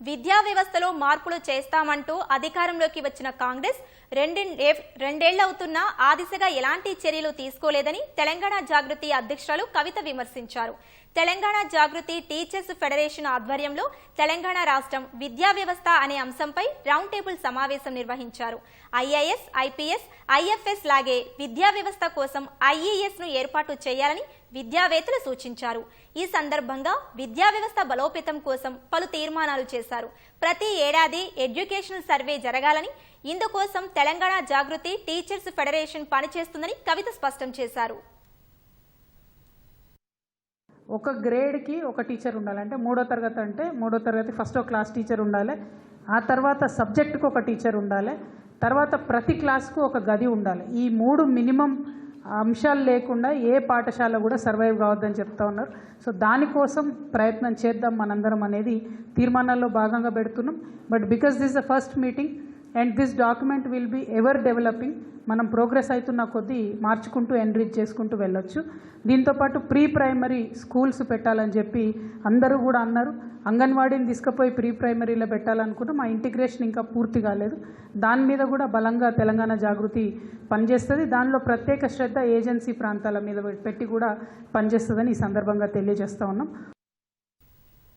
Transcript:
విద్యా వ్యవస్థలో మార్పులు చేస్తామంటూ అధికారంలోకి వచ్చిన కాంగ్రెస్ రెండు రెండేళ్ళవుతున్నా ఆ దిశగా ఎలాంటి చర్యలు తీసుకోలేదని తెలంగాణ జాగృతి అధ్యక్షురాలు కవిత విమర్శించారు. తెలంగాణ జాగృతి టీచర్స్ ఫెడరేషన్ ఆధ్వర్యంలో తెలంగాణ రాష్ట్రం విద్యా వ్యవస్థ అనే అంశంపై రౌండ్ టేబుల్ సమావేశం నిర్వహించారు. ఐఏఎస్ ఐపీఎస్ ఐఎఫ్ఎస్ లాగే విద్యా వ్యవస్థ కోసం ఐఈఎస్ను ఏర్పాటు చేయాలని విద్యావేత్తలు సూచించారు. ఈ సందర్భంగా విద్యా వ్యవస్థ బలోపేతం కోసం పలు తీర్మానాలు చేశారు. ప్రతి ఏడాది ఎడ్యుకేషనల్ సర్వే జరగాలని ఇందుకోసం తెలంగాణ జాగృతి టీచర్స్ ఫెడరేషన్ పనిచేస్తుందని కవిత స్పష్టం చేశారు. ఒక గ్రేడ్కి ఒక టీచర్ ఉండాలి. అంటే మూడో తరగతి అంటే మూడో తరగతి ఫస్ట్ క్లాస్ టీచర్ ఉండాలి. ఆ తర్వాత సబ్జెక్టుకు ఒక టీచర్ ఉండాలి. తర్వాత ప్రతి క్లాస్కు ఒక గది ఉండాలి. ఈ మూడు మినిమం అంశాలు లేకుండా ఏ పాఠశాల కూడా సర్వైవ్ కావద్దని చెప్తా ఉన్నారు. సో దానికోసం ప్రయత్నం చేద్దాం మనందరం అనేది. తీర్మానాల్లో భాగంగా పెడుతున్నాం. But because this the first meeting and this document will be ever developing మనం ప్రోగ్రెస్ అవుతున్న కొద్దీ మార్చుకుంటూ ఎన్రీచ్ చేసుకుంటూ వెళ్ళొచ్చు. దీంతోపాటు ప్రీ ప్రైమరీ స్కూల్స్ పెట్టాలని చెప్పి అందరూ కూడా అన్నారు. అంగన్వాడీని తీసుకుపోయి ప్రీ ప్రైమరీలో పెట్టాలనుకున్నాం మా ఇంటిగ్రేషన్ ఇంకా పూర్తి కాలేదు. దాని మీద కూడా బలంగా తెలంగాణ జాగృతి పనిచేస్తుంది. దానిలో ప్రత్యేక శ్రద్ధ ఏజెన్సీ ప్రాంతాల మీద పెట్టి కూడా పనిచేస్తుందని ఈ సందర్భంగా తెలియజేస్తూ ఉన్నాం.